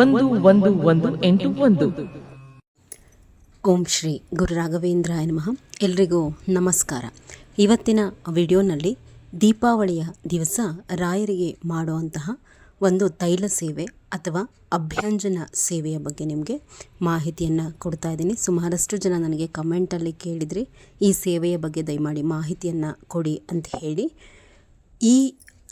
ಒಂದು ಒಂದು ಒಂದು, ಎಂಟು, ಒಂದು. ಓಂ ಶ್ರೀ ಗುರು ರಾಘವೇಂದ್ರಾಯ ನಮಃ. ಎಲ್ರಿಗೂ ನಮಸ್ಕಾರ. ಇವತ್ತಿನ ವಿಡಿಯೋನಲ್ಲಿ ದೀಪಾವಳಿಯ ದಿವಸ ರಾಯರಿಗೆ ಮಾಡುವಂತಹ ಒಂದು ತೈಲ ಸೇವೆ ಅಥವಾ ಅಭ್ಯಂಜನ ಸೇವೆಯ ಬಗ್ಗೆ ನಿಮಗೆ ಮಾಹಿತಿಯನ್ನು ಕೊಡ್ತಾ ಇದ್ದೀನಿ. ಸುಮಾರಷ್ಟು ಜನ ನನಗೆ ಕಮೆಂಟಲ್ಲಿ ಕೇಳಿದ್ರಿ, ಈ ಸೇವೆಯ ಬಗ್ಗೆ ದಯಮಾಡಿ ಮಾಹಿತಿಯನ್ನು ಕೊಡಿ ಅಂತ ಹೇಳಿ. ಈ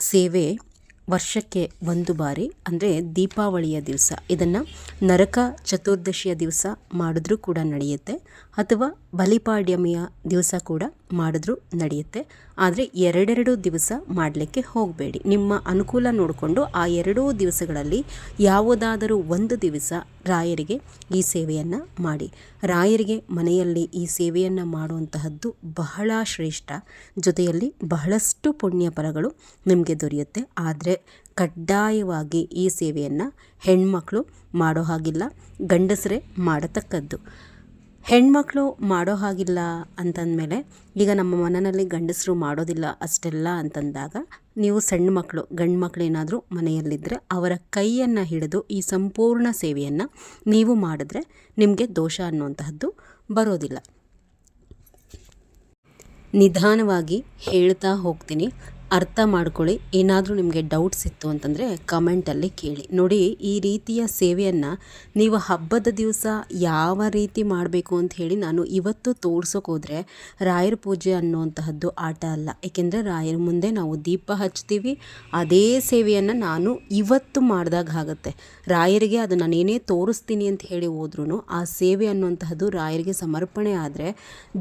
ಸೇವೆ ವರ್ಷಕ್ಕೆ ಒಂದು ಬಾರಿ ಅಂದರೆ ದೀಪಾವಳಿಯ ದಿವಸ. ಇದನ್ನು ನರಕ ಚತುರ್ದಶಿಯ ದಿವಸ ಮಾಡಿದ್ರೂ ಕೂಡ ನಡೆಯುತ್ತೆ. ಅಥವಾ ಬಲಿಪಾಡ್ಯಮಿಯ ದಿವಸ ಕೂಡ ಮಾಡಿದ್ರೂ ನಡೆಯುತ್ತೆ. ಆದರೆ ಎರಡೆರಡು ದಿವಸ ಮಾಡಲಿಕ್ಕೆ ಹೋಗಬೇಡಿ. ನಿಮ್ಮ ಅನುಕೂಲ ನೋಡಿಕೊಂಡು ಆ ಎರಡೂ ದಿವಸಗಳಲ್ಲಿ ಯಾವುದಾದರೂ ಒಂದು ದಿವಸ ರಾಯರಿಗೆ ಈ ಸೇವೆಯನ್ನು ಮಾಡಿ. ರಾಯರಿಗೆ ಮನೆಯಲ್ಲಿ ಈ ಸೇವೆಯನ್ನು ಮಾಡುವಂತಹದ್ದು ಬಹಳ ಶ್ರೇಷ್ಠ. ಜೊತೆಯಲ್ಲಿ ಬಹಳಷ್ಟು ಪುಣ್ಯ ಫಲಗಳು ನಿಮಗೆ ದೊರೆಯುತ್ತೆ. ಆದರೆ ಕಡ್ಡಾಯವಾಗಿ ಈ ಸೇವೆಯನ್ನು ಹೆಣ್ಮಕ್ಳು ಮಾಡೋ ಹಾಗಿಲ್ಲ, ಗಂಡಸರೇ ಮಾಡತಕ್ಕದ್ದು. ಹೆಣ್ಮಕ್ಳು ಮಾಡೋ ಹಾಗಿಲ್ಲ ಅಂತಂದಮೇಲೆ ಈಗ ನಮ್ಮ ಮನೆಯಲ್ಲಿ ಗಂಡಸರು ಮಾಡೋದಿಲ್ಲ ಅಷ್ಟೆಲ್ಲ ಅಂತಂದಾಗ ನೀವು ಸಣ್ಣ ಮಕ್ಕಳು, ಗಂಡು ಮಕ್ಕಳು ಏನಾದರೂ ಮನೆಯಲ್ಲಿದ್ದರೆ ಅವರ ಕೈಯನ್ನು ಹಿಡಿದು ಈ ಸಂಪೂರ್ಣ ಸೇವೆಯನ್ನು ನೀವು ಮಾಡಿದ್ರೆ ನಿಮಗೆ ದೋಷ ಅನ್ನುವಂತಹದ್ದು ಬರೋದಿಲ್ಲ. ನಿಧಾನವಾಗಿ ಹೇಳ್ತಾ ಹೋಗ್ತೀನಿ. ಅರ್ಥ ಮಾಡ್ಕೊಳ್ಳಿ. ಏನಾದರೂ ನಿಮಗೆ ಡೌಟ್ಸ್ ಇತ್ತು ಅಂತಂದರೆ ಕಮೆಂಟಲ್ಲಿ ಕೇಳಿ. ನೋಡಿ, ಈ ರೀತಿಯ ಸೇವೆಯನ್ನು ನೀವು ಹಬ್ಬದ ದಿವಸ ಯಾವ ರೀತಿ ಮಾಡಬೇಕು ಅಂತ ಹೇಳಿ ನಾನು ಇವತ್ತು ತೋರ್ಸೋಕೆ ಹೋದರೆ ರಾಯರ ಪೂಜೆ ಅನ್ನುವಂತಹದ್ದು ಆಟ ಅಲ್ಲ. ಏಕೆಂದರೆ ರಾಯರ ಮುಂದೆ ನಾವು ದೀಪ ಹಚ್ತೀವಿ. ಅದೇ ಸೇವೆಯನ್ನು ನಾನು ಇವತ್ತು ಮಾಡಿದಾಗ ಆಗುತ್ತೆ. ರಾಯರಿಗೆ ಅದು ನಾನೇನೇ ತೋರಿಸ್ತೀನಿ ಅಂತ ಹೇಳಿ ಹೋದ್ರೂ ಆ ಸೇವೆ ಅನ್ನುವಂತಹದ್ದು ರಾಯರಿಗೆ ಸಮರ್ಪಣೆ ಆದರೆ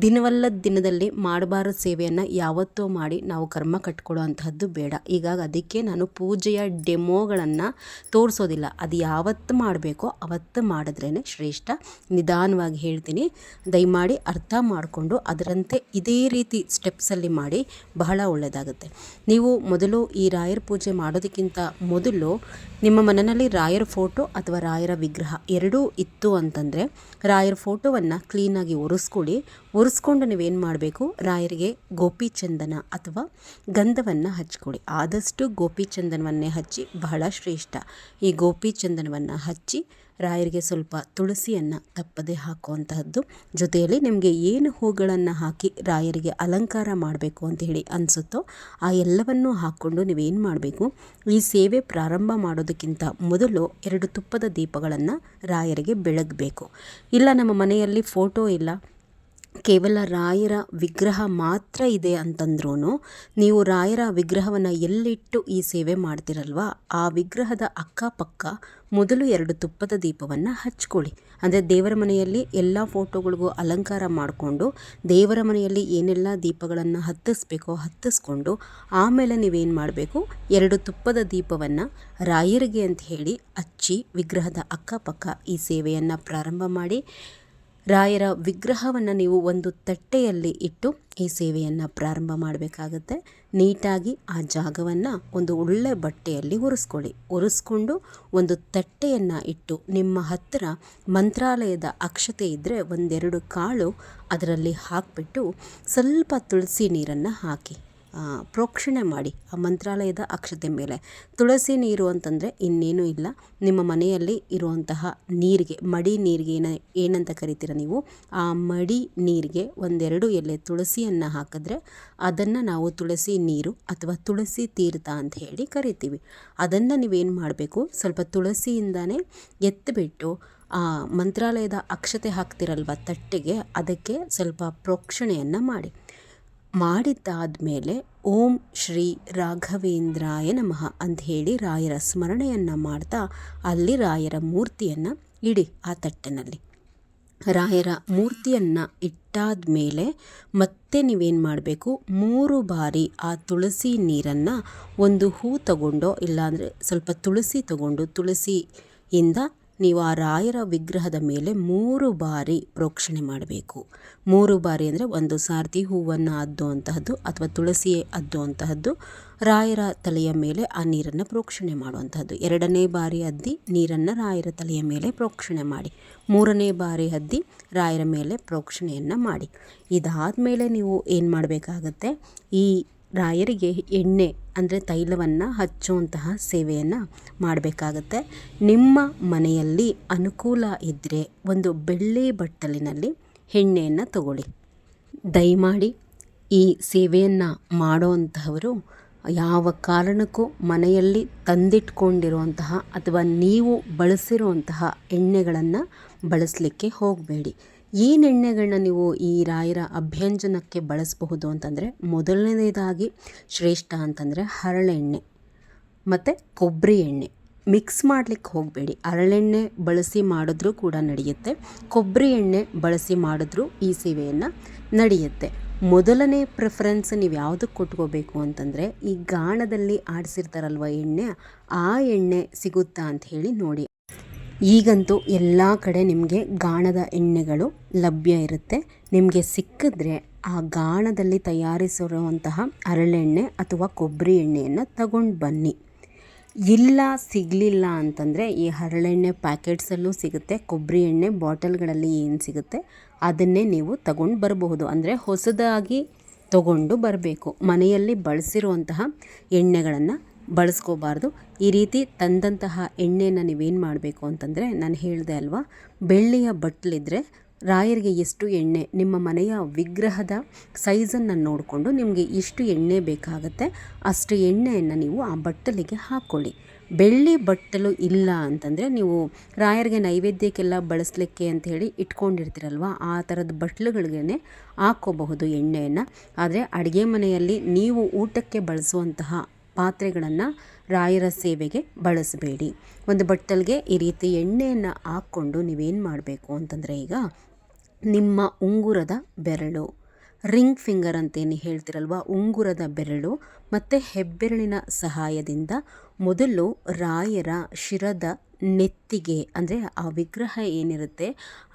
ದಿನವಲ್ಲದ ದಿನದಲ್ಲಿ ಮಾಡಬಾರದ ಸೇವೆಯನ್ನು ಯಾವತ್ತೂ ಮಾಡಿ ನಾವು ಕರ್ಮ ಕಟ್ಕೊಳ್ಳೋ ಅಂತಹದ್ದು ಬೇಡ. ಈಗ ಅದಕ್ಕೆ ನಾನು ಪೂಜೆಯ ಡೆಮೋಗಳನ್ನು ತೋರಿಸೋದಿಲ್ಲ. ಅದು ಯಾವತ್ತು ಮಾಡಬೇಕೋ ಅವತ್ತು ಮಾಡಿದ್ರೇ ಶ್ರೇಷ್ಠ. ನಿಧಾನವಾಗಿ ಹೇಳ್ತೀನಿ. ದಯಮಾಡಿ ಅರ್ಥ ಮಾಡಿಕೊಂಡು ಅದರಂತೆ ಇದೇ ರೀತಿ ಸ್ಟೆಪ್ಸಲ್ಲಿ ಮಾಡಿ ಬಹಳ ಒಳ್ಳೆಯದಾಗುತ್ತೆ ನೀವು ಮೊದಲು ಈ ರಾಯರ ಪೂಜೆ ಮಾಡೋದಕ್ಕಿಂತ ಮೊದಲು ನಿಮ್ಮ ಮನೆಯಲ್ಲಿ ರಾಯರ ಫೋಟೋ ಅಥವಾ ರಾಯರ ವಿಗ್ರಹ ಎರಡೂ ಇತ್ತು ಅಂತಂದರೆ ರಾಯರ ಫೋಟೋವನ್ನು ಕ್ಲೀನಾಗಿ ಒರೆಸ್ಕೊಳ್ಳಿ ಒರೆಸ್ಕೊಂಡು ನೀವೇನು ಮಾಡಬೇಕು? ರಾಯರಿಗೆ ಗೋಪಿ ಚಂದನ ಅಥವಾ ಗಂಧವನ್ನು ಹಚ್ಕೊಡಿ. ಆದಷ್ಟು ಗೋಪಿ ಚಂದನವನ್ನೇ ಹಚ್ಚಿ ಬಹಳ ಶ್ರೇಷ್ಠ. ಈ ಗೋಪಿ ಚಂದನವನ್ನು ಹಚ್ಚಿ ರಾಯರಿಗೆ ಸ್ವಲ್ಪ ತುಳಸಿಯನ್ನು ತಪ್ಪದೆ ಹಾಕುವಂತಹದ್ದು. ಜೊತೆಯಲ್ಲಿ ನಿಮಗೆ ಏನು ಹೂಗಳನ್ನು ಹಾಕಿ ರಾಯರಿಗೆ ಅಲಂಕಾರ ಮಾಡಬೇಕು ಅಂತ ಹೇಳಿ ಅನಿಸುತ್ತೋ, ಆ ಎಲ್ಲವನ್ನೂ ಹಾಕ್ಕೊಂಡು ನೀವೇನು ಮಾಡಬೇಕು? ಈ ಸೇವೆ ಪ್ರಾರಂಭ ಮಾಡೋದಕ್ಕಿಂತ ಮೊದಲು ಎರಡು ತುಪ್ಪದ ದೀಪಗಳನ್ನು ರಾಯರಿಗೆ ಬೆಳಗಬೇಕು. ಇಲ್ಲ, ನಮ್ಮ ಮನೆಯಲ್ಲಿ ಫೋಟೋ ಇಲ್ಲ. ಕೇವಲ ರಾಯರ ವಿಗ್ರಹ ಮಾತ್ರ ಇದೆ ಅಂತಂದ್ರೂ ನೀವು ರಾಯರ ವಿಗ್ರಹವನ್ನು ಎಲ್ಲಿಟ್ಟು ಈ ಸೇವೆ ಮಾಡ್ತಿರಲ್ವಾ? ಆ ವಿಗ್ರಹದ ಅಕ್ಕಪಕ್ಕ ಮೊದಲು ಎರಡು ತುಪ್ಪದ ದೀಪವನ್ನು ಹಚ್ಕೊಳ್ಳಿ. ಅಂದರೆ ದೇವರ ಮನೆಯಲ್ಲಿ ಎಲ್ಲ ಫೋಟೋಗಳಿಗೂ ಅಲಂಕಾರ ಮಾಡಿಕೊಂಡು ದೇವರ ಮನೆಯಲ್ಲಿ ಏನೆಲ್ಲ ದೀಪಗಳನ್ನು ಹತ್ತಿಸ್ಬೇಕೋ ಹತ್ತಿಸ್ಕೊಂಡು ಆಮೇಲೆ ನೀವೇನು ಮಾಡಬೇಕು? ಎರಡು ತುಪ್ಪದ ದೀಪವನ್ನು ರಾಯರಿಗೆ ಅಂತ ಹೇಳಿ ಹಚ್ಚಿ ವಿಗ್ರಹದ ಅಕ್ಕಪಕ್ಕ ಈ ಸೇವೆಯನ್ನು ಪ್ರಾರಂಭ ಮಾಡಿ ರಾಯರ ವಿಗ್ರಹವನ್ನು ನೀವು ಒಂದು ತಟ್ಟೆಯಲ್ಲಿ ಇಟ್ಟು ಈ ಸೇವೆಯನ್ನು ಪ್ರಾರಂಭ ಮಾಡಬೇಕಾಗತ್ತೆ. ನೀಟಾಗಿ ಆ ಜಾಗವನ್ನು ಒಂದು ಒಳ್ಳೆ ಬಟ್ಟೆಯಲ್ಲಿ ಒರೆಸ್ಕೊಳ್ಳಿ ಒರೆಸ್ಕೊಂಡು ಒಂದು ತಟ್ಟೆಯನ್ನು ಇಟ್ಟು ನಿಮ್ಮ ಹತ್ತಿರ ಮಂತ್ರಾಲಯದ ಅಕ್ಷತೆ ಇದ್ದರೆ ಒಂದೆರಡು ಕಾಳು ಅದರಲ್ಲಿ ಹಾಕಿಬಿಟ್ಟು ಸ್ವಲ್ಪ ತುಳಸಿ ನೀರನ್ನು ಹಾಕಿ. ಪ್ರೋಕ್ಷಣೆ ಮಾಡಿ ಆ ಮಂತ್ರಾಲಯದ ಅಕ್ಷತೆ ಮೇಲೆ. ತುಳಸಿ ನೀರು ಅಂತಂದರೆ ಇನ್ನೇನೂ ಇಲ್ಲ. ನಿಮ್ಮ ಮನೆಯಲ್ಲಿ ಇರುವಂತಹ ನೀರಿಗೆ, ಮಡಿ ನೀರಿಗೆ ಏನ, ಏನಂತ ಕರಿತೀರ ನೀವು? ಆ ಮಡಿ ನೀರಿಗೆ ಒಂದೆರಡು ಎಲೆ ತುಳಸಿಯನ್ನು ಹಾಕಿದ್ರೆ ಅದನ್ನು ನಾವು ತುಳಸಿ ನೀರು ಅಥವಾ ತುಳಸಿ ತೀರ್ಥ ಅಂತ ಹೇಳಿ ಕರಿತೀವಿ. ಅದನ್ನು ನೀವೇನು ಮಾಡಬೇಕು? ಸ್ವಲ್ಪ ತುಳಸಿಯಿಂದನೇ ಎತ್ತಿಬಿಟ್ಟು ಆ ಮಂತ್ರಾಲಯದ ಅಕ್ಷತೆ ಹಾಕ್ತಿರಲ್ವ ತಟ್ಟೆಗೆ, ಅದಕ್ಕೆ ಸ್ವಲ್ಪ ಪ್ರೋಕ್ಷಣೆಯನ್ನು ಮಾಡಿ. ಮಾಡಿದ್ದಾದಮೇಲೆ ಓಂ ಶ್ರೀ ರಾಘವೇಂದ್ರಾಯ ನಮಃ ಅಂತ ಹೇಳಿ ರಾಯರ ಸ್ಮರಣೆಯನ್ನು ಮಾಡ್ತಾ ಅಲ್ಲಿ ರಾಯರ ಮೂರ್ತಿಯನ್ನು ಇಡಿ ಆ ತಟ್ಟೆನಲ್ಲಿ. ರಾಯರ ಮೂರ್ತಿಯನ್ನು ಇಟ್ಟಾದ ಮೇಲೆ ಮತ್ತೆ ನೀವೇನು ಮಾಡಬೇಕು? ಮೂರು ಬಾರಿ ಆ ತುಳಸಿ ನೀರನ್ನು ಒಂದು ಹೂ ತಗೊಂಡೋ, ಇಲ್ಲಾಂದರೆ ಸ್ವಲ್ಪ ತುಳಸಿ ತಗೊಂಡು ತುಳಸಿಯಿಂದ ನೀವು ಆ ರಾಯರ ವಿಗ್ರಹದ ಮೇಲೆ ಮೂರು ಬಾರಿ ಪ್ರೋಕ್ಷಣೆ ಮಾಡಬೇಕು. ಮೂರು ಬಾರಿ ಅಂದರೆ ಒಂದು ಸಾರ್ತಿ ಹೂವನ್ನು ಅದ್ದುವಂತಹದ್ದು ಅಥವಾ ತುಳಸಿ ಅದ್ದುವಂತಹದ್ದು ರಾಯರ ತಲೆಯ ಮೇಲೆ ಆ ನೀರನ್ನು ಪ್ರೋಕ್ಷಣೆ ಮಾಡುವಂತಹದ್ದು. ಎರಡನೇ ಬಾರಿ ಅದ್ದಿ ನೀರನ್ನು ರಾಯರ ತಲೆಯ ಮೇಲೆ ಪ್ರೋಕ್ಷಣೆ ಮಾಡಿ. ಮೂರನೇ ಬಾರಿ ಅದ್ದಿ ರಾಯರ ಮೇಲೆ ಪ್ರೋಕ್ಷಣೆಯನ್ನು ಮಾಡಿ. ಇದಾದ ಮೇಲೆ ನೀವು ಏನು ಮಾಡಬೇಕಾಗತ್ತೆ? ಈ ರಾಯರಿಗೆ ಎಣ್ಣೆ ಅಂದರೆ ತೈಲವನ್ನು ಹಚ್ಚುವಂತಹ ಸೇವೆಯನ್ನು ಮಾಡಬೇಕಾಗತ್ತೆ. ನಿಮ್ಮ ಮನೆಯಲ್ಲಿ ಅನುಕೂಲ ಇದ್ದರೆ ಒಂದು ಬೆಳ್ಳಿ ಬಟ್ಟಲಿನಲ್ಲಿ ಎಣ್ಣೆಯನ್ನು ತಗೊಳ್ಳಿ. ದಯಮಾಡಿ ಈ ಸೇವೆಯನ್ನು ಮಾಡೋವಂತಹವರು ಯಾವ ಕಾರಣಕ್ಕೂ ಮನೆಯಲ್ಲಿ ತಂದಿಟ್ಕೊಂಡಿರುವಂತಹ ಅಥವಾ ನೀವು ಬಳಸಿರುವಂತಹ ಎಣ್ಣೆಗಳನ್ನು ಬಳಸಲಿಕ್ಕೆ ಹೋಗಬೇಡಿ. ಏನು ಎಣ್ಣೆಗಳನ್ನ ನೀವು ಈ ರಾಯರ ಅಭ್ಯಂಜನಕ್ಕೆ ಬಳಸಬಹುದು ಅಂತಂದರೆ ಮೊದಲನೇದಾಗಿ ಶ್ರೇಷ್ಠ ಅಂತಂದರೆ ಹರಳೆಣ್ಣೆ, ಮತ್ತು ಕೊಬ್ಬರಿ ಎಣ್ಣೆ. ಮಿಕ್ಸ್ ಮಾಡಲಿಕ್ಕೆ ಹೋಗಬೇಡಿ. ಹರಳೆಣ್ಣೆ ಬಳಸಿ ಮಾಡಿದ್ರೂ ಕೂಡ ನಡೆಯುತ್ತೆ. ಕೊಬ್ಬರಿ ಎಣ್ಣೆ ಬಳಸಿ ಮಾಡಿದ್ರೂ ಈ ಸೇವೆಯನ್ನು ನಡೆಯುತ್ತೆ. ಮೊದಲನೇ ಪ್ರಿಫರೆನ್ಸ್ ನೀವು ಯಾವುದಕ್ಕೆ ಕೊಟ್ಕೋಬೇಕು ಅಂತಂದರೆ ಈ ಗಾಣದಲ್ಲಿ ಆಡಿಸಿರ್ತಾರಲ್ವ ಎಣ್ಣೆ, ಆ ಎಣ್ಣೆ ಸಿಗುತ್ತಾ ಅಂತ ಹೇಳಿ ನೋಡಿ. ಈಗಂತೂ ಎಲ್ಲ ಕಡೆ ನಿಮಗೆ ಗಾಣದ ಎಣ್ಣೆಗಳು ಲಭ್ಯ ಇರುತ್ತೆ. ನಿಮಗೆ ಸಿಕ್ಕಿದ್ರೆ ಆ ಗಾಣದಲ್ಲಿ ತಯಾರಿಸಿರುವಂತಹ ಹರಳೆಣ್ಣೆ ಅಥವಾ ಕೊಬ್ಬರಿ ಎಣ್ಣೆಯನ್ನು ತಗೊಂಡು ಬನ್ನಿ. ಇಲ್ಲ ಸಿಗಲಿಲ್ಲ ಅಂತಂದರೆ ಈ ಹರಳೆಣ್ಣೆ ಪ್ಯಾಕೆಟ್ಸಲ್ಲೂ ಸಿಗುತ್ತೆ, ಕೊಬ್ಬರಿ ಎಣ್ಣೆ ಬಾಟಲ್ಗಳಲ್ಲಿ ಏನು ಸಿಗುತ್ತೆ ಅದನ್ನೇ ನೀವು ತಗೊಂಡು ಬರಬಹುದು. ಅಂದರೆ ಹೊಸದಾಗಿ ತಗೊಂಡು ಬರಬೇಕು. ಮನೆಯಲ್ಲಿ ಬಳಸಿರುವಂತಹ ಎಣ್ಣೆಗಳನ್ನು ಬಳಸ್ಕೋಬಾರ್ದು. ಈ ರೀತಿ ತಂದಂತಹ ಎಣ್ಣೆನ ನೀವೇನು ಮಾಡಬೇಕು ಅಂತಂದರೆ ನಾನು ಹೇಳಿದೆ ಅಲ್ವಾ? ಬೆಳ್ಳಿಯ ಬಟ್ಲಿದ್ರೆ ರಾಯರಿಗೆ ಎಷ್ಟು ಎಣ್ಣೆ, ನಿಮ್ಮ ಮನೆಯ ವಿಗ್ರಹದ ಸೈಜನ್ನು ನೋಡಿಕೊಂಡು ನಿಮಗೆ ಎಷ್ಟು ಎಣ್ಣೆ ಬೇಕಾಗುತ್ತೆ, ಅಷ್ಟು ಎಣ್ಣೆಯನ್ನು ನೀವು ಆ ಬಟ್ಟಲಿಗೆ ಹಾಕ್ಕೊಳ್ಳಿ ಬೆಳ್ಳಿ ಬಟ್ಟಲು ಇಲ್ಲ ಅಂತಂದರೆ ನೀವು ರಾಯರಿಗೆ ನೈವೇದ್ಯಕ್ಕೆಲ್ಲ ಬಳಸಲಿಕ್ಕೆ ಅಂತ ಹೇಳಿ ಇಟ್ಕೊಂಡಿರ್ತೀರಲ್ವ? ಆ ಥರದ ಬಟ್ಲುಗಳಿಗೇ ಹಾಕ್ಕೋಬಹುದು ಎಣ್ಣೆಯನ್ನು. ಆದರೆ ಅಡುಗೆ ಮನೆಯಲ್ಲಿ ನೀವು ಊಟಕ್ಕೆ ಬಳಸುವಂತಹ ಪಾತ್ರೆಗಳನ್ನು ರಾಯರ ಸೇವೆಗೆ ಬಳಸಬೇಡಿ. ಒಂದು ಬಟ್ಟಲಿಗೆ ಈ ರೀತಿ ಎಣ್ಣೆಯನ್ನು ಹಾಕ್ಕೊಂಡು ನೀವೇನು ಮಾಡಬೇಕು ಅಂತಂದರೆ ಈಗ ನಿಮ್ಮ ಉಂಗುರದ ಬೆರಳು, ರಿಂಗ್ ಫಿಂಗರ್ ಅಂತೇನು ಹೇಳ್ತಿರಲ್ವ, ಉಂಗುರದ ಬೆರಳು ಮತ್ತು ಹೆಬ್ಬೆರಳಿನ ಸಹಾಯದಿಂದ ಮೊದಲು ರಾಯರ ಶಿರದ ನೆತ್ತಿಗೆ ಅಂದರೆ ಆ ವಿಗ್ರಹ ಏನಿರುತ್ತೆ,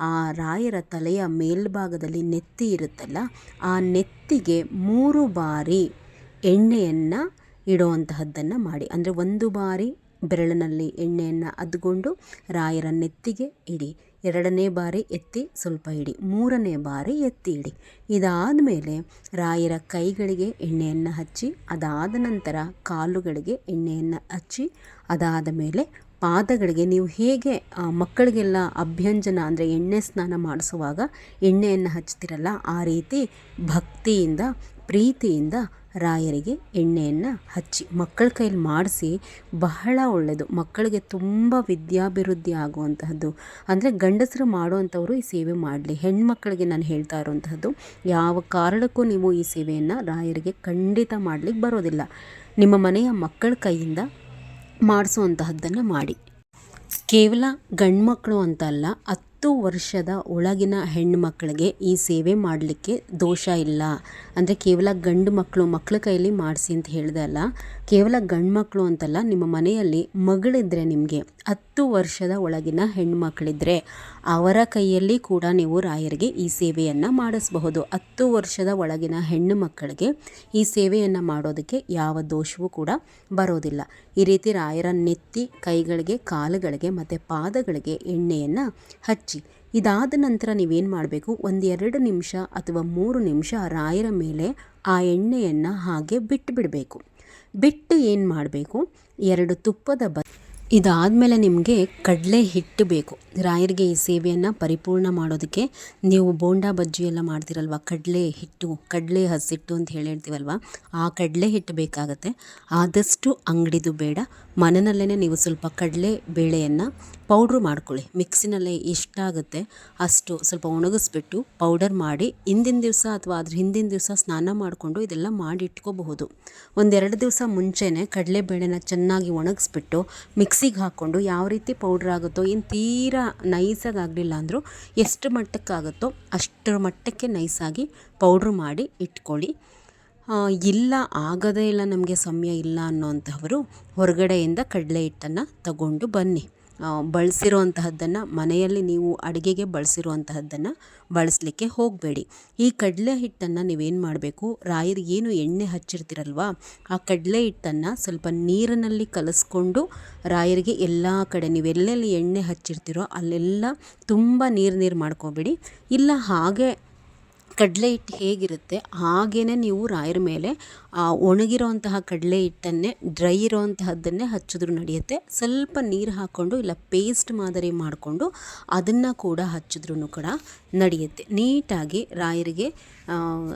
ಆ ರಾಯರ ತಲೆಯ ಮೇಲ್ಭಾಗದಲ್ಲಿ ನೆತ್ತಿ ಇರುತ್ತಲ್ಲ, ಆ ನೆತ್ತಿಗೆ ಮೂರು ಬಾರಿ ಎಣ್ಣೆಯನ್ನು ಇಡುವಂತಹದ್ದನ್ನು ಮಾಡಿ. ಅಂದರೆ ಒಂದು ಬಾರಿ ಬೆರಳಿನಲ್ಲಿ ಎಣ್ಣೆಯನ್ನು ಅದ್ಕೊಂಡು ರಾಯರ ನೆತ್ತಿಗೆ ಇಡಿ. ಎರಡನೇ ಬಾರಿ ಎತ್ತಿ ಸ್ವಲ್ಪ ಇಡಿ. ಮೂರನೇ ಬಾರಿ ಎತ್ತಿ ಇಡಿ. ಇದಾದ ಮೇಲೆ ರಾಯರ ಕೈಗಳಿಗೆ ಎಣ್ಣೆಯನ್ನು ಹಚ್ಚಿ, ಅದಾದ ನಂತರ ಕಾಲುಗಳಿಗೆ ಎಣ್ಣೆಯನ್ನು ಹಚ್ಚಿ, ಅದಾದ ಮೇಲೆ ಪಾದಗಳಿಗೆ ನೀವು ಹೇಗೆ ಮಕ್ಕಳಿಗೆಲ್ಲ ಅಭ್ಯಂಜನ ಅಂದರೆ ಎಣ್ಣೆ ಸ್ನಾನ ಮಾಡಿಸುವಾಗ ಎಣ್ಣೆಯನ್ನು ಹಚ್ತಿರಲ್ಲ, ಆ ರೀತಿ ಭಕ್ತಿಯಿಂದ, ಪ್ರೀತಿಯಿಂದ ರಾಯರಿಗೆ ಎಣ್ಣೆಯನ್ನು ಹಚ್ಚಿ ಮಕ್ಕಳ ಕೈಲಿ ಮಾಡಿಸಿ ಬಹಳ ಒಳ್ಳೆಯದು ಮಕ್ಕಳಿಗೆ ತುಂಬ ವಿದ್ಯಾಭಿವೃದ್ಧಿ ಆಗುವಂತಹದ್ದು. ಅಂದರೆ ಗಂಡಸರು ಮಾಡುವಂಥವರು ಈ ಸೇವೆ ಮಾಡಲಿ. ಹೆಣ್ಮಕ್ಕಳಿಗೆ ನಾನು ಹೇಳ್ತಾ ಇರುವಂತಹದ್ದು, ಯಾವ ಕಾರಣಕ್ಕೂ ನೀವು ಈ ಸೇವೆಯನ್ನು ರಾಯರಿಗೆ ಖಂಡಿತ ಮಾಡಲಿಕ್ಕೆ ಬರೋದಿಲ್ಲ. ನಿಮ್ಮ ಮನೆಯ ಮಕ್ಕಳ ಕೈಯಿಂದ ಮಾಡಿಸುವಂತಹದ್ದನ್ನು ಮಾಡಿ. ಕೇವಲ ಗಂಡ್ಮಕ್ಳು ಅಂತ ಅಲ್ಲ ಹತ್ತು ವರ್ಷದ ಒಳಗಿನ ಹೆಣ್ಣುಮಕ್ಕಳಿಗೆ ಈ ಸೇವೆ ಮಾಡಲಿಕ್ಕೆ ದೋಷ ಇಲ್ಲ. ಅಂದರೆ ಕೇವಲ ಗಂಡು ಮಕ್ಕಳು ಮಕ್ಕಳ ಕೈಯಲ್ಲಿ ಮಾಡಿಸಿ ಅಂತ ಹೇಳಿದೆ ಅಲ್ಲ. ಕೇವಲ ಗಂಡು ಮಕ್ಕಳು ಅಂತಲ್ಲ, ನಿಮ್ಮ ಮನೆಯಲ್ಲಿ ಮಗಳಿದ್ರೆ ನಿಮಗೆ ಹತ್ತು ವರ್ಷದ ಒಳಗಿನ ಹೆಣ್ಮಕ್ಳಿದ್ರೆ ಅವರ ಕೈಯಲ್ಲಿ ಕೂಡ ನೀವು ರಾಯರಿಗೆ ಈ ಸೇವೆಯನ್ನು ಮಾಡಿಸಬಹುದು. ಹತ್ತು ವರ್ಷದ ಒಳಗಿನ ಹೆಣ್ಣು ಮಕ್ಕಳಿಗೆ ಈ ಸೇವೆಯನ್ನು ಮಾಡೋದಕ್ಕೆ ಯಾವ ದೋಷವೂ ಕೂಡ ಬರೋದಿಲ್ಲ. ಈ ರೀತಿ ರಾಯರ ನೆತ್ತಿ, ಕೈಗಳಿಗೆ, ಕಾಲುಗಳಿಗೆ ಮತ್ತು ಪಾದಗಳಿಗೆ ಎಣ್ಣೆಯನ್ನು ಹಚ್ಚಿ, ಇದಾದ ನಂತರ ನೀವೇನು ಮಾಡಬೇಕು? ಒಂದೆರಡು ನಿಮಿಷ ಅಥವಾ ಮೂರು ನಿಮಿಷ ರಾಯರ ಮೇಲೆ ಆ ಎಣ್ಣೆಯನ್ನು ಹಾಗೆ ಬಿಟ್ಟು ಬಿಡಬೇಕು ಬಿಟ್ಟು ಏನು ಮಾಡಬೇಕು? ಎರಡು ತುಪ್ಪದ ಬ ಇದಾದಮೇಲೆ ನಿಮಗೆ ಕಡಲೆ ಹಿಟ್ಟು ಬೇಕು. ರಾಯರಿಗೆ ಈ ಸೇವೆಯನ್ನು ಪರಿಪೂರ್ಣ ಮಾಡೋದಕ್ಕೆ ನೀವು ಬೋಂಡಾ ಬಜ್ಜಿ ಎಲ್ಲ ಮಾಡ್ತೀರಲ್ವ? ಕಡಲೆ ಹಿಟ್ಟು, ಕಡಲೆ ಹಸಿಟ್ಟು ಅಂತ ಹೇಳಿ ಹೇಳ್ತೀವಲ್ವ ಆ ಕಡಲೆ ಹಿಟ್ಟು ಬೇಕಾಗತ್ತೆ. ಆದಷ್ಟು ಅಂಗಡಿದು ಬೇಡ. ಮನೆಯಲ್ಲೇ ನೀವು ಸ್ವಲ್ಪ ಕಡಲೆ ಬೇಳೆಯನ್ನು ಪೌಡ್ರು ಮಾಡ್ಕೊಳ್ಳಿ. ಮಿಕ್ಸಿನಲ್ಲೇ ಎಷ್ಟಾಗುತ್ತೆ ಅಷ್ಟು ಸ್ವಲ್ಪ ಒಣಗಿಸ್ಬಿಟ್ಟು ಪೌಡರ್ ಮಾಡಿ ಹಿಂದಿನ ದಿವಸ ಅಥವಾ ಅದ್ರ ಹಿಂದಿನ ದಿವಸ ಸ್ನಾನ ಮಾಡಿಕೊಂಡು ಇದೆಲ್ಲ ಮಾಡಿ ಇಟ್ಕೋಬಹುದು ಒಂದೆರಡು ದಿವಸ ಮುಂಚೆನೇ ಕಡಲೆಬೇಳೆನ ಚೆನ್ನಾಗಿ ಒಣಗಿಸ್ಬಿಟ್ಟು ಮಿಕ್ಸಿಗೆ ಹಾಕ್ಕೊಂಡು ಯಾವ ರೀತಿ ಪೌಡ್ರ್ ಆಗುತ್ತೋ, ಏನು ತೀರಾ ನೈಸಾಗಿ ಆಗಲಿಲ್ಲ ಅಂದರೂ ಎಷ್ಟು ಮಟ್ಟಕ್ಕಾಗುತ್ತೋ ಅಷ್ಟರ ಮಟ್ಟಕ್ಕೆ ನೈಸಾಗಿ ಪೌಡ್ರ್ ಮಾಡಿ ಇಟ್ಕೊಳ್ಳಿ. ಇಲ್ಲ ಆಗದೇ ಇಲ್ಲ ನಮಗೆ ಸಮಯ ಇಲ್ಲ ಅನ್ನೋಂಥವರು ಹೊರಗಡೆಯಿಂದ ಕಡಲೆ ಹಿಟ್ಟನ್ನು ತಗೊಂಡು ಬನ್ನಿ. ಬಳಸಿರೋಂತಹದ್ದನ್ನು ಮನೆಯಲ್ಲಿ ನೀವು ಅಡುಗೆಗೆ ಬಳಸಿರುವಂತಹದ್ದನ್ನು ಬಳಸಲಿಕ್ಕೆ ಹೋಗಬೇಡಿ. ಈ ಕಡಲೆ ಹಿಟ್ಟನ್ನು ನೀವೇನು ಮಾಡಬೇಕು? ರಾಯರಿಗೆ ಏನು ಎಣ್ಣೆ ಹಚ್ಚಿರ್ತೀರಲ್ವ? ಆ ಕಡಲೆ ಹಿಟ್ಟನ್ನು ಸ್ವಲ್ಪ ನೀರಿನಲ್ಲಿ ಕಲಸ್ಕೊಂಡು ರಾಯರಿಗೆ ಎಲ್ಲ ಕಡೆ ನೀವೆಲ್ಲೆಲ್ಲಿ ಎಣ್ಣೆ ಹಚ್ಚಿರ್ತೀರೋ ಅಲ್ಲೆಲ್ಲ ತುಂಬ ನೀರು ನೀರು ಮಾಡ್ಕೋಬೇಡಿ. ಇಲ್ಲ ಹಾಗೆ ಕಡಲೆ ಹಿಟ್ಟು ಹೇಗಿರುತ್ತೆ ಹಾಗೇ ನೀವು ರಾಯರ ಮೇಲೆ, ಆ ಒಣಗಿರುವಂತಹ ಕಡಲೆ ಹಿಟ್ಟನ್ನೇ, ಡ್ರೈ ಇರೋವಂತಹದ್ದನ್ನೇ ಹಚ್ಚಿದ್ರು ನಡೆಯುತ್ತೆ. ಸ್ವಲ್ಪ ನೀರು ಹಾಕ್ಕೊಂಡು ಇಲ್ಲ ಪೇಸ್ಟ್ ಮಾದರಿ ಮಾಡಿಕೊಂಡು ಅದನ್ನು ಕೂಡ ಹಚ್ಚಿದ್ರೂ ಕೂಡ ನಡೆಯುತ್ತೆ. ನೀಟಾಗಿ ರಾಯರಿಗೆ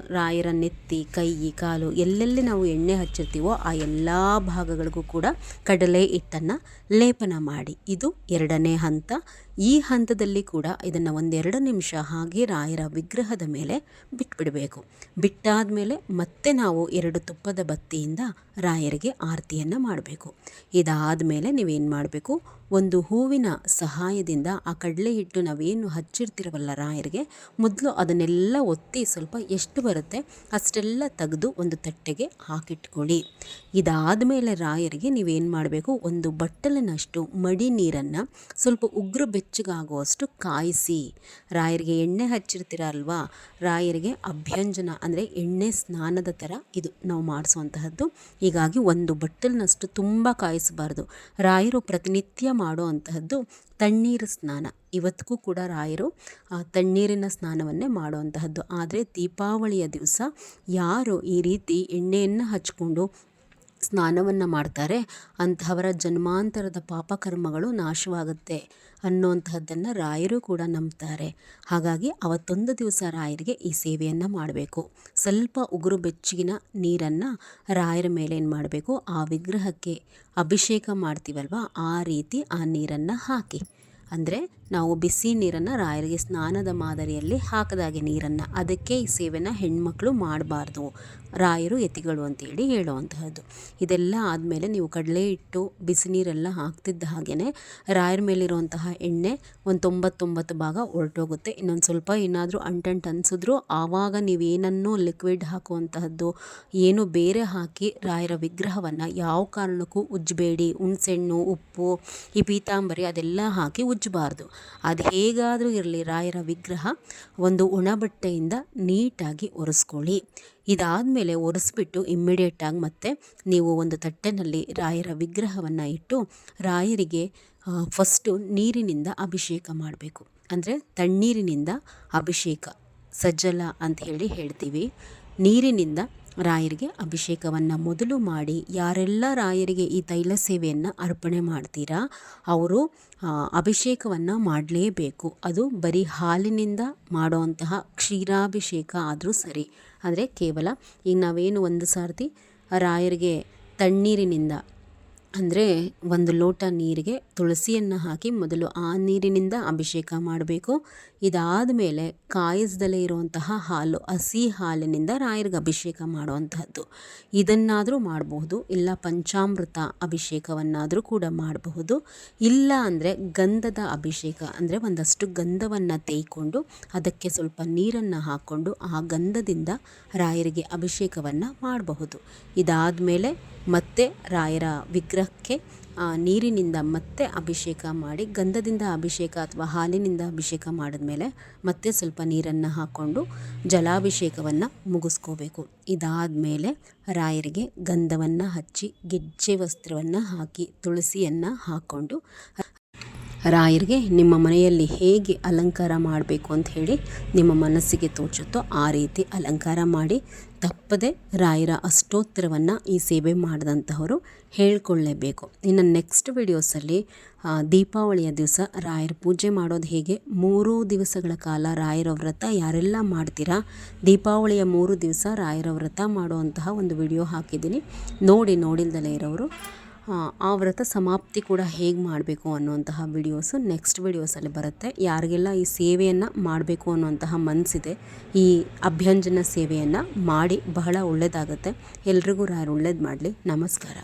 ರಾಯರ ನೆತ್ತಿ, ಕೈ, ಕಾಲು ಎಲ್ಲೆಲ್ಲಿ ನಾವು ಎಣ್ಣೆ ಹಚ್ಚಿರ್ತೀವೋ ಆ ಎಲ್ಲ ಭಾಗಗಳಿಗೂ ಕೂಡ ಕಡಲೆ ಹಿಟ್ಟನ್ನು ಲೇಪನ ಮಾಡಿ. ಇದು ಎರಡನೇ ಹಂತ. ಈ ಹಂತದಲ್ಲಿ ಕೂಡ ಇದನ್ನು ಒಂದೆರಡು ನಿಮಿಷ ಹಾಗೆ ರಾಯರ ವಿಗ್ರಹದ ಮೇಲೆ ಬಿಟ್ಬಿಡಬೇಕು. ಬಿಟ್ಟಾದ ಮೇಲೆ ಮತ್ತೆ ನಾವು ಎರಡು ತುಪ್ಪದ ಬತ್ತಿಯಿಂದ ರಾಯರಿಗೆ ಆರತಿಯನ್ನು ಮಾಡಬೇಕು. ಇದಾದ ಮೇಲೆ ನೀವೇನು ಮಾಡಬೇಕು? ಒಂದು ಹೂವಿನ ಸಹಾಯದಿಂದ ಆ ಕಡಲೆ ಹಿಟ್ಟು ನಾವೇನು ಹಚ್ಚಿರ್ತಿರವಲ್ಲ ರಾಯರಿಗೆ, ಮೊದಲು ಅದನ್ನೆಲ್ಲ ಒತ್ತಿ ಸ್ವಲ್ಪ ಎಷ್ಟು ಬರುತ್ತೆ ಅಷ್ಟೆಲ್ಲ ತೆಗೆದು ಒಂದು ತಟ್ಟೆಗೆ ಹಾಕಿಟ್ಕೊಳ್ಳಿ. ಇದಾದ ಮೇಲೆ ರಾಯರಿಗೆ ನೀವೇನು ಮಾಡಬೇಕು? ಒಂದು ಬಟ್ಟಲಿನಷ್ಟು ಮಡಿ ನೀರನ್ನು ಸ್ವಲ್ಪ ಉಗ್ರ ಬೆಚ್ಚಗಾಗುವಷ್ಟು ಕಾಯಿಸಿ. ರಾಯರಿಗೆ ಎಣ್ಣೆ ಹಚ್ಚಿರ್ತೀರ ಅಲ್ವಾ ರಾಯರಿಗೆ ಅಭ್ಯಂಜನ ಅಂದರೆ ಎಣ್ಣೆ ಸ್ನಾನದ ಥರ ಇದು ನಾವು ಮಾಡಿಸುವಂತಹದ್ದು. ಹೀಗಾಗಿ ಒಂದು ಬಟ್ಟಲಿನಷ್ಟು ತುಂಬ ಕಾಯಿಸಬಾರ್ದು. ರಾಯರು ಪ್ರತಿನಿತ್ಯ ಮಾಡೋ ತಣ್ಣೀರು ಸ್ನಾನ. ಇವತ್ತಿಗೂ ಕೂಡ ರಾಯರು, ಆ, ತಣ್ಣೀರಿನ ಸ್ನಾನವನ್ನೇ ಮಾಡುವಂತಹದ್ದು. ಆದರೆ ದೀಪಾವಳಿಯ ದಿವಸ ಯಾರು ಈ ರೀತಿ ಎಣ್ಣೆಯನ್ನು ಹಚ್ಕೊಂಡು ಸ್ನಾನವನ್ನು ಮಾಡ್ತಾರೆ, ಅಂತಹವರ ಜನ್ಮಾಂತರದ ಪಾಪಕರ್ಮಗಳು ನಾಶವಾಗುತ್ತೆ ಅನ್ನುವಂತಹದ್ದನ್ನು ರಾಯರು ಕೂಡ ನಂಬ್ತಾರೆ. ಹಾಗಾಗಿ ಅವತ್ತೊಂದು ದಿವಸ ರಾಯರಿಗೆ ಈ ಸೇವೆಯನ್ನು ಮಾಡಬೇಕು. ಸ್ವಲ್ಪ ಉಗುರು ಬೆಚ್ಚಗಿನ ನೀರನ್ನು ರಾಯರ ಮೇಲೆ ಏನು ಮಾಡಬೇಕು? ಆ ವಿಗ್ರಹಕ್ಕೆ ಅಭಿಷೇಕ ಮಾಡ್ತೀವಲ್ವ? ಆ ರೀತಿ ಆ ನೀರನ್ನು ಹಾಕಿ. ಅಂದರೆ ನಾವು ಬಿಸಿ ನೀರನ್ನು ರಾಯರಿಗೆ ಸ್ನಾನದ ಮಾದರಿಯಲ್ಲಿ ಹಾಕದಾಗೆ ನೀರನ್ನು. ಅದಕ್ಕೆ ಈ ಸೇವೆನ ಹೆಣ್ಮಕ್ಳು ಮಾಡಬಾರ್ದು. ರಾಯರು ಎತ್ತಿಗಳು ಅಂತೇಳಿ ಹೇಳುವಂತಹದ್ದು. ಇದೆಲ್ಲ ಆದಮೇಲೆ ನೀವು ಕಡಲೆ ಹಿಟ್ಟು, ಬಿಸಿ ನೀರೆಲ್ಲ ಹಾಕ್ತಿದ್ದ ಹಾಗೆಯೇ ರಾಯರ ಮೇಲಿರುವಂತಹ ಎಣ್ಣೆ ಒಂದು ತೊಂಬತ್ತೊಂಬತ್ತು ಭಾಗ ಹೊರಟೋಗುತ್ತೆ ಇನ್ನೊಂದು ಸ್ವಲ್ಪ ಏನಾದರೂ ಅಂಟಂಟ್ ಅನಿಸಿದ್ರು ಆವಾಗ ನೀವೇನನ್ನೂ ಲಿಕ್ವಿಡ್ ಹಾಕುವಂತಹದ್ದು, ಏನು ಬೇರೆ ಹಾಕಿ ರಾಯರ ವಿಗ್ರಹವನ್ನು ಯಾವ ಕಾರಣಕ್ಕೂ ಉಜ್ಜಬೇಡಿ. ಹುಣಸೆಹಣ್ಣು ಉಪ್ಪು, ಈ ಪೀತಾಂಬರಿ ಅದೆಲ್ಲ ಹಾಕಿ ಉಜ್ಜಬಾರ್ದು. ಅದು ಹೇಗಾದರೂ ಇರಲಿ, ರಾಯರ ವಿಗ್ರಹ ಒಂದು ಒಣ ಬಟ್ಟೆಯಿಂದ ನೀಟಾಗಿ ಒರೆಸ್ಕೊಳ್ಳಿ. ಇದಾದಮೇಲೆ ಒರೆಸ್ಬಿಟ್ಟು ಇಮ್ಮಿಡಿಯೇಟಾಗಿ ಮತ್ತೆ ನೀವು ಒಂದು ತಟ್ಟೆನಲ್ಲಿ ರಾಯರ ವಿಗ್ರಹವನ್ನು ಇಟ್ಟು ರಾಯರಿಗೆ ಫಸ್ಟು ನೀರಿನಿಂದ ಅಭಿಷೇಕ ಮಾಡಬೇಕು. ಅಂದರೆ ತಣ್ಣೀರಿನಿಂದ ಅಭಿಷೇಕ, ಸಜ್ಜಲ ಅಂತ ಹೇಳಿ ಹೇಳ್ತೀವಿ. ನೀರಿನಿಂದ ರಾಯರಿಗೆ ಅಭಿಷೇಕವನ್ನು ಮೊದಲು ಮಾಡಿ ಯಾರೆಲ್ಲ ರಾಯರಿಗೆ ಈ ತೈಲ ಸೇವೆಯನ್ನು ಅರ್ಪಣೆ ಮಾಡ್ತೀರಾ, ಅವರು ಅಭಿಷೇಕವನ್ನು ಮಾಡಲೇಬೇಕು. ಅದು ಬರೀ ಹಾಲಿನಿಂದ ಮಾಡುವಂತಹ ಕ್ಷೀರಾಭಿಷೇಕ ಆದರೂ ಸರಿ. ಆದರೆ ಕೇವಲ ಈಗ ನಾವೇನು ಒಂದು ಸಾರ್ತಿ ರಾಯರಿಗೆ ತಣ್ಣೀರಿನಿಂದ ಅಂದರೆ ಒಂದು ಲೋಟ ನೀರಿಗೆ ತುಳಸಿಯನ್ನು ಹಾಕಿ ಮೊದಲು ಆ ನೀರಿನಿಂದ ಅಭಿಷೇಕ ಮಾಡಬೇಕು. ಇದಾದ ಮೇಲೆ ಕಾಯಿಸ್ದಲೇ ಇರುವಂತಹ ಹಾಲು, ಹಸಿ ಹಾಲಿನಿಂದ ರಾಯರಿಗೆ ಅಭಿಷೇಕ ಮಾಡುವಂತಹದ್ದು. ಇದನ್ನಾದರೂ ಮಾಡಬಹುದು, ಇಲ್ಲ ಪಂಚಾಮೃತ ಅಭಿಷೇಕವನ್ನಾದರೂ ಕೂಡ ಮಾಡಬಹುದು. ಇಲ್ಲ ಅಂದರೆ ಗಂಧದ ಅಭಿಷೇಕ, ಅಂದರೆ ಒಂದಷ್ಟು ಗಂಧವನ್ನು ತೇಯ್ಕೊಂಡು ಅದಕ್ಕೆ ಸ್ವಲ್ಪ ನೀರನ್ನು ಹಾಕ್ಕೊಂಡು ಆ ಗಂಧದಿಂದ ರಾಯರಿಗೆ ಅಭಿಷೇಕವನ್ನು ಮಾಡಬಹುದು. ಇದಾದ ಮೇಲೆ ಮತ್ತೆ ರಾಯರ ವಿಗ್ರಹಕ್ಕೆ ನೀರಿನಿಂದ ಮತ್ತೆ ಅಭಿಷೇಕ ಮಾಡಿ, ಗಂಧದಿಂದ ಅಭಿಷೇಕ ಅಥವಾ ಹಾಲಿನಿಂದ ಅಭಿಷೇಕ ಮಾಡಿದ ಮೇಲೆ ಮತ್ತೆ ಸ್ವಲ್ಪ ನೀರನ್ನು ಹಾಕ್ಕೊಂಡು ಜಲಾಭಿಷೇಕವನ್ನು ಮುಗಿಸ್ಕೋಬೇಕು. ಇದಾದ ಮೇಲೆ ರಾಯರಿಗೆ ಗಂಧವನ್ನು ಹಚ್ಚಿ, ಗೆಜ್ಜೆ ವಸ್ತ್ರವನ್ನು ಹಾಕಿ, ತುಳಸಿಯನ್ನು ಹಾಕ್ಕೊಂಡು ರಾಯರಿಗೆ ನಿಮ್ಮ ಮನೆಯಲ್ಲಿ ಹೇಗೆ ಅಲಂಕಾರ ಮಾಡಬೇಕು ಅಂತ ಹೇಳಿ ನಿಮ್ಮ ಮನಸ್ಸಿಗೆ ತೋಚುತ್ತೋ ಆ ರೀತಿ ಅಲಂಕಾರ ಮಾಡಿ ತಪ್ಪದೆ ರಾಯರ ಅಷ್ಟೋತ್ತರವನ್ನು ಈ ಸೇವೆ ಮಾಡಿದಂಥವರು ಹೇಳ್ಕೊಳ್ಳೇಬೇಕು. ಇನ್ನು ನೆಕ್ಸ್ಟ್ ವಿಡಿಯೋಸಲ್ಲಿ ದೀಪಾವಳಿಯ ದಿವಸ ರಾಯರ ಪೂಜೆ ಮಾಡೋದು ಹೇಗೆ? ಮೂರು ದಿವಸಗಳ ಕಾಲ ರಾಯರ ವ್ರತ ಯಾರೆಲ್ಲ ಮಾಡ್ತೀರಾ? ದೀಪಾವಳಿಯ ಮೂರು ದಿವಸ ರಾಯರ ವ್ರತ ಮಾಡುವಂತಹ ಒಂದು ವಿಡಿಯೋ ಹಾಕಿದ್ದೀನಿ. ನೋಡಿ, ನೋಡಿಲ್ದಲೇ ಇರೋರು ಆ ವ್ರತ ಸಮಾಪ್ತಿ ಕೂಡ ಹೇಗೆ ಮಾಡಬೇಕು ಅನ್ನುವಂತಹ ವಿಡಿಯೋಸು ನೆಕ್ಸ್ಟ್ ವಿಡಿಯೋಸಲ್ಲಿ ಬರುತ್ತೆ. ಯಾರಿಗೆಲ್ಲ ಈ ಸೇವೆಯನ್ನು ಮಾಡಬೇಕು ಅನ್ನುವಂತಹ ಮನಸ್ಸಿದೆ ಈ ಅಭ್ಯಂಜನ ಸೇವೆಯನ್ನು ಮಾಡಿ ಬಹಳ ಒಳ್ಳೆಯದಾಗುತ್ತೆ ಎಲ್ರಿಗೂ ರಾಯರು ಒಳ್ಳೇದು ಮಾಡಲಿ. ನಮಸ್ಕಾರ.